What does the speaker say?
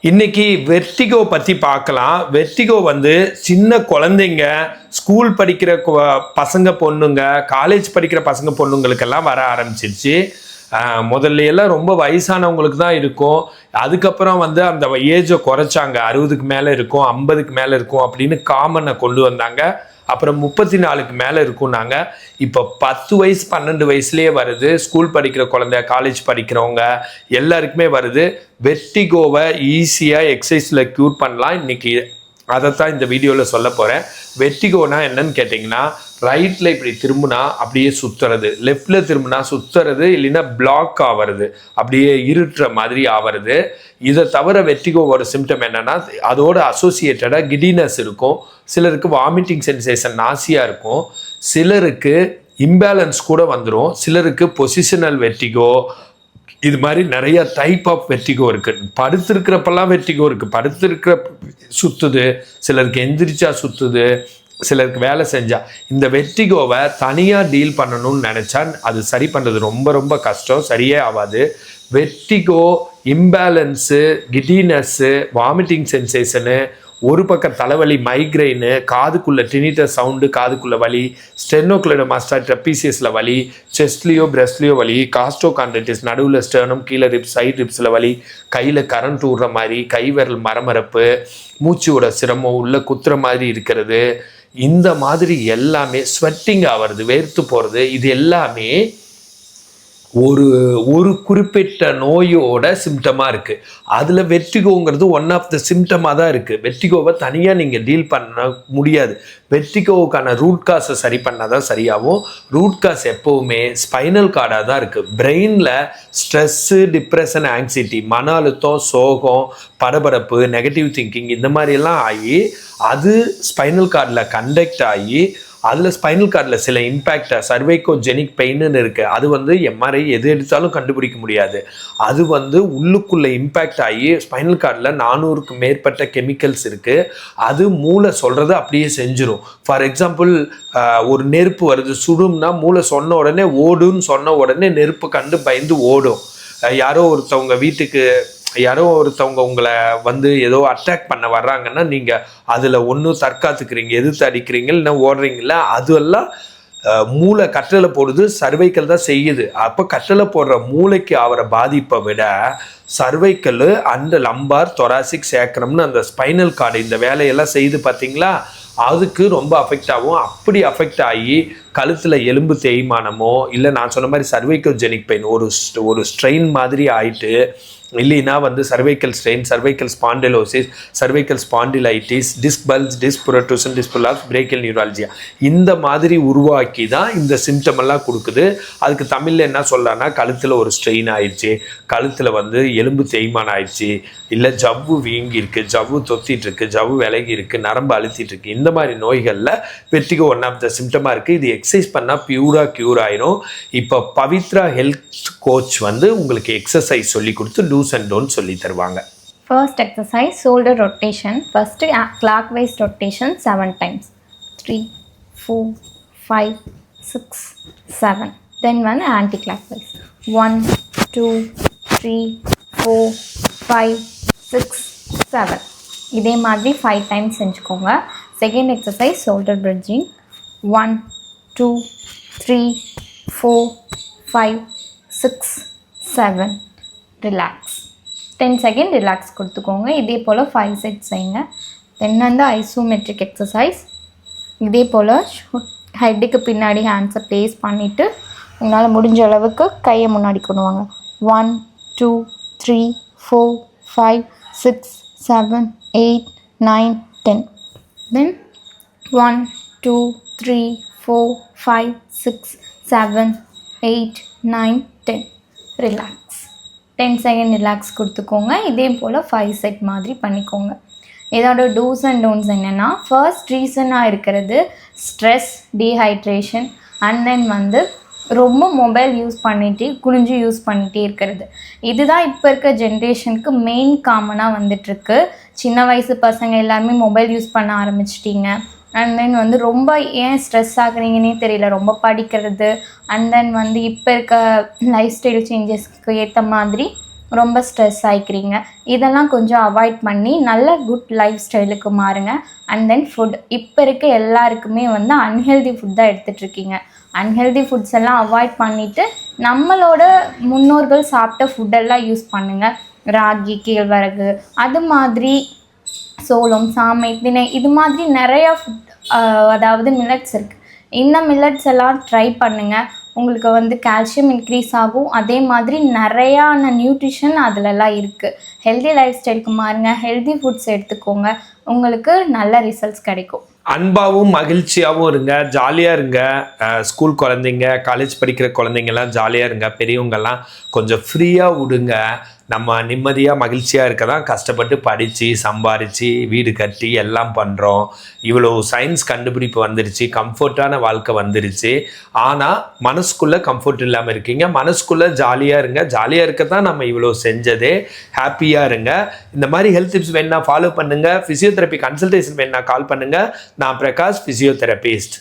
இன்னைக்கு வெர்டிகோ பற்றி பார்க்கலாம். வெர்டிகோ வந்து சின்ன குழந்தைங்க ஸ்கூல் படிக்கிற கு- பசங்க பொண்ணுங்க காலேஜ் படிக்கிற பசங்க பொண்ணுங்களுக்கெல்லாம் வர ஆரம்பிச்சிருச்சு. முதல்ல எல்லாம் ரொம்ப வயசானவங்களுக்கு தான் இருக்கும். அதுக்கப்புறம் வந்து அந்த ஏஜை குறைச்சாங்க. அறுபதுக்கு மேலே இருக்கும் ஐம்பதுக்கு மேலே இருக்கும் அப்படின்னு காமனை கொண்டு வந்தாங்க. அப்புறம் முப்பத்தி நாலுக்கு மேலே இருக்கும்னாங்க. இப்போ பத்து வயசு பன்னெண்டு வயசுலேயே வருது. ஸ்கூல் படிக்கிற குழந்தை காலேஜ் படிக்கிறவங்க எல்லாருக்குமே வருது. வெர்டிகோவை ஈஸியாக எக்ஸசைஸில் க்யூர் பண்ணலாம். இன்னைக்கு அதைத்தான் இந்த வீடியோவில் சொல்ல போகிறேன் வெட்டிகோனா என்னன்னு கேட்டிங்கன்னா ரைட்டில் இப்படி திரும்பினா அப்படியே சுற்றுறது லெஃப்டில் திரும்பினா சுற்றுறது இல்லைன்னா பிளாக் ஆகிறது அப்படியே இருட்டுற மாதிரி ஆகிறது இதை தவிர வெட்டிகோ ஒரு சிம்டம் என்னென்னா அதோட அசோசியேட்டடாக கிடினஸ் இருக்கும். சிலருக்கு வாமிட்டிங் சென்சேஷன் நாசியாக இருக்கும். சிலருக்கு இம்பேலன்ஸ் கூட வந்துடும் சிலருக்கு பொசிஷனல் வெர்டிகோ இது மாதிரி நிறைய டைப் ஆஃப் வெட்டிகோ இருக்கு. படுத்திருக்கிறப்பெல்லாம் வெர்டிகோ இருக்கு. படுத்திருக்கிற சுத்துது சிலருக்கு எந்திரிச்சா சுத்துது சிலருக்கு வேலை செஞ்சா. இந்த வெர்டிகோவை தனியாக டீல் பண்ணணும்னு நினச்சா அது சரி பண்ணுறது ரொம்ப ரொம்ப கஷ்டம். சரியே ஆகாது vertigo imbalance giddiness vomiting sensation ஒரு பக்கம் தலைவலி மைக்ரைனு காதுக்குள்ள டினிட்டர் சவுண்டு காதுக்குள்ள வலி ஸ்டெனோக்ளோடமாஸ்டா ட்ரெப்பீசியஸில் வலி செஸ்ட்லேயோ பிரஸ்ட்லேயோ வலி காஸ்டோ கான்டென்டிஸ் நடுவில் ஸ்டர்னம் கீழே ரிப்ஸ் சைட் ரிப்ஸில் வலி கையில் கரண்ட் விடுற மாதிரி கை விரல் மரமரப்பு மூச்சுவோட சிரமம் உள்ள குத்துற மாதிரி இருக்கிறது. இந்த மாதிரி எல்லாமே ஸ்வெட்டிங் ஆகிறது வேர்த்து போகிறது இது எல்லாமே ஒரு ஒரு குறிப்பிட்ட நோயோட சிம்டமாக இருக்குது அதில் வெற்றிகோங்கிறது ஒன் ஆஃப் த சிம்டமாக தான் இருக்குது வெற்றிகோவை தனியாக நீங்கள் டீல் பண்ண முடியாது. வெற்றிகோவுக்கான ரூட் காஸை சரி பண்ணால் தான் சரியாகும். ரூட் காஸ் எப்போவுமே ஸ்பைனல் கார்டாக தான் இருக்குது பிரெயினில் ஸ்ட்ரெஸ்ஸு டிப்ரெஷன் ஆங்ஸைட்டி மன அழுத்தம் சோகம் பரபரப்பு நெகட்டிவ் திங்கிங் இந்த மாதிரியெல்லாம் ஆகி அது ஸ்பைனல் கார்டில் கண்டக்ட் ஆகி அதில் ஸ்பைனல் கார்டில் சில இம்பேக்ட் சர்வைக்கோ ஜெனிக் பெயின்னு இருக்குது அது வந்து எம்ஆர்ஐ எது எடுத்தாலும் கண்டுபிடிக்க முடியாது. அது வந்து உள்ளுக்குள்ளே இம்பேக்ட் ஆகி ஸ்பைனல் கார்டில் நானூறுக்கு மேற்பட்ட கெமிக்கல்ஸ் இருக்குது அது மூளை சொல்கிறத அப்படியே செஞ்சிடும் ஃபார் எக்ஸாம்பிள் ஒரு நெருப்பு வருது சுடும்னா மூளை சொன்ன உடனே ஓடுன்னு சொன்ன உடனே நெருப்பு கண்டு பயந்து ஓடும். யாரோ ஒருத்தவங்க வீட்டுக்கு யாரோ ஒருத்தவங்க உங்களை வந்து ஏதோ அட்டாக் பண்ண வர்றாங்கன்னா நீங்கள் அதில் ஒன்றும் தற்காத்துக்கிறீங்க எதிர்த்து அடிக்கிறீங்க இல்லைன்னா ஓடுறீங்கள அதுவெல்லாம் மூளை கட்டளை போடுது சர்வைக்கல் தான் செய்யுது. அப்போ கட்டளை போடுற மூளைக்கு ஆகிற பாதிப்பை விட சர்வைக்கல் அந்த லம்பார் தொராசிக் சேக்கரம்னு அந்த ஸ்பைனல் கார்டு இந்த வேலையெல்லாம் செய்து பார்த்தீங்களா அதுக்கு ரொம்ப அஃபெக்ட் ஆகும். அப்படி அஃபெக்ட் ஆகி கழுத்தில் எலும்பு தேய்மானமோ இல்லை நான் சொன்ன மாதிரி சர்வைக்கல் ஜெனிக் பெயின் ஒரு ஒரு ஸ்ட்ரெயின் மாதிரி ஆயிட்டு இல்லைன்னா வந்து cervical strain cervical spondylosis cervical spondylitis disc bulge disc protrusion டிஸ்புலாஸ் brachial neuralgia இந்த மாதிரி உருவாக்கி தான் இந்த சிம்டம் எல்லாம் கொடுக்குது. அதுக்கு தமிழில் என்ன சொல்லலாம்னா கழுத்தில் ஒரு ஸ்ட்ரெயின் ஆயிடுச்சு. கழுத்தில் வந்து எலும்பு தேய்மானம் ஆயிடுச்சு. இல்லை ஜவ்வு வீங்கி இருக்கு ஜவ்வு தொத்திட்டு இருக்கு ஜவ்வு விலகி இருக்கு நரம்பு அழுத்திட்டு இருக்கு இந்த மாதிரி நோய்களில் வெற்றிக்கு ஒன் ஆஃப் த சிம்டமாக இருக்குது இது எக்ஸசைஸ் பண்ணால் பியூராக க்யூர் ஆயிரும். இப்போ பவித்ரா ஹெல்த் கோச் வந்து உங்களுக்கு எக்ஸசைஸ் சொல்லி கொடுத்து டூஸ் அண்ட் டோன்ட் சொல்லி தருவாங்க first exercise shoulder rotation first clockwise rotation seven times three four five six seven then வந்து anticlockwise one two three four five six seven இதே மாதிரி ஃபைவ் டைம்ஸ் செஞ்சுக்கோங்க second exercise shoulder bridging one two three four five six seven relax ten second relax கொடுத்துக்கோங்க. இதே போல் five set செய்யுங்க தென் வந்து isometric exercise இதே போல் ஹெட்டுக்கு பின்னாடி ஹேண்ட்ஸை ப்ளேஸ் பண்ணிவிட்டு உங்களால் முடிஞ்ச அளவுக்கு கையை முன்னாடி கொண்டு வாங்க. One two three four five six seven eight nine ten then one two three four five six seven eight nine ten relax ten second relax கொடுத்துக்கோங்க. இதே போல் ஃபைவ் செட் மாதிரி பண்ணிக்கோங்க. இதோட டூஸ் அண்ட் டோன்ஸ் என்னென்னா ஃபர்ஸ்ட் ரீசனாக இருக்கிறது stress dehydration and then வந்து ரொம்ப மொபைல் யூஸ் பண்ணிட்டு குனிஞ்சு யூஸ் பண்ணிகிட்டே இருக்கிறது. இதுதான் இப்போ இருக்க ஜென்ரேஷனுக்கு மெயின் காமனாக வந்துட்டுருக்கு சின்ன வயசு பசங்க எல்லாருமே மொபைல் யூஸ் பண்ண ஆரம்பிச்சிட்டிங்க. அண்ட் தென் வந்து ரொம்ப ஏன் ஸ்ட்ரெஸ் ஆகுறீங்கன்னே தெரியல. ரொம்ப படிக்கிறது அண்ட் தென் வந்து இப்போ இருக்க லைஃப் ஸ்டைல் சேஞ்சஸ்க்கு ஏற்ற மாதிரி ரொம்ப ஸ்ட்ரெஸ் ஆகிக்கிறீங்க இதெல்லாம் கொஞ்சம் அவாய்ட் பண்ணி நல்ல குட் லைஃப் ஸ்டைலுக்கு மாறுங்க. அண்ட் தென் ஃபுட் இப்போ இருக்க எல்லாருக்குமே வந்து அன்ஹெல்தி ஃபுட் தான் எடுத்துகிட்ருக்கீங்க அன்ஹெல்தி ஃபுட்ஸ் எல்லாம் அவாய்ட் பண்ணிவிட்டு நம்மளோட முன்னோர்கள் சாப்பிட்ட ஃபுட்டெல்லாம் யூஸ் பண்ணுங்கள் ராகி கேழ்வரகு அது மாதிரி சோளம் சாமை திணை இது மாதிரி நிறையா ஃபுட் அதாவது மில்லட்ஸ் இருக்குது இந்த மில்லட்ஸ் எல்லாம் ட்ரை பண்ணுங்கள் உங்களுக்கு வந்து கால்சியம் இன்க்ரீஸ் ஆகும். அதே மாதிரி நிறையான நியூட்ரிஷன் அதிலலாம் இருக்குது ஹெல்தி லைஃப் ஸ்டைலுக்கு மாறுங்க. ஹெல்தி ஃபுட்ஸ் எடுத்துக்கோங்க. உங்களுக்கு நல்ல ரிசல்ட்ஸ் கிடைக்கும். அன்பாகவும் மகிழ்ச்சியாகவும் இருங்க. ஜாலியாக இருங்க. ஸ்கூல் குழந்தைங்க காலேஜ் படிக்கிற குழந்தைங்கெல்லாம் ஜாலியாக இருங்க. பெரியவங்கெல்லாம் கொஞ்சம் ஃப்ரீயாக விடுங்க நம்ம நிம்மதியாக மகிழ்ச்சியாக இருக்க தான் கஷ்டப்பட்டு படித்து சம்பாரித்து வீடு கட்டி எல்லாம் பண்ணுறோம் இவ்வளோ சயின்ஸ் கண்டுபிடிப்பு வந்துருச்சு கம்ஃபர்ட்டான வாழ்க்கை வந்துருச்சு. ஆனால் மனசுக்குள்ளே கம்ஃபர்ட் இல்லாமல் இருக்கீங்க. மனசுக்குள்ளே ஜாலியாக இருங்க. ஜாலியாக இருக்க தான் நம்ம இவ்வளோ செஞ்சதே. ஹாப்பியாக இருங்க. இந்த மாதிரி ஹெல்த் டிப்ஸ் வேணால் ஃபாலோ பண்ணுங்கள் ஃபிசியோதெரப்பி கன்சல்டேஷன் வேணால் கால் பண்ணுங்கள் நான் பிரகாஷ் ஃபிசியோதெரபிஸ்ட்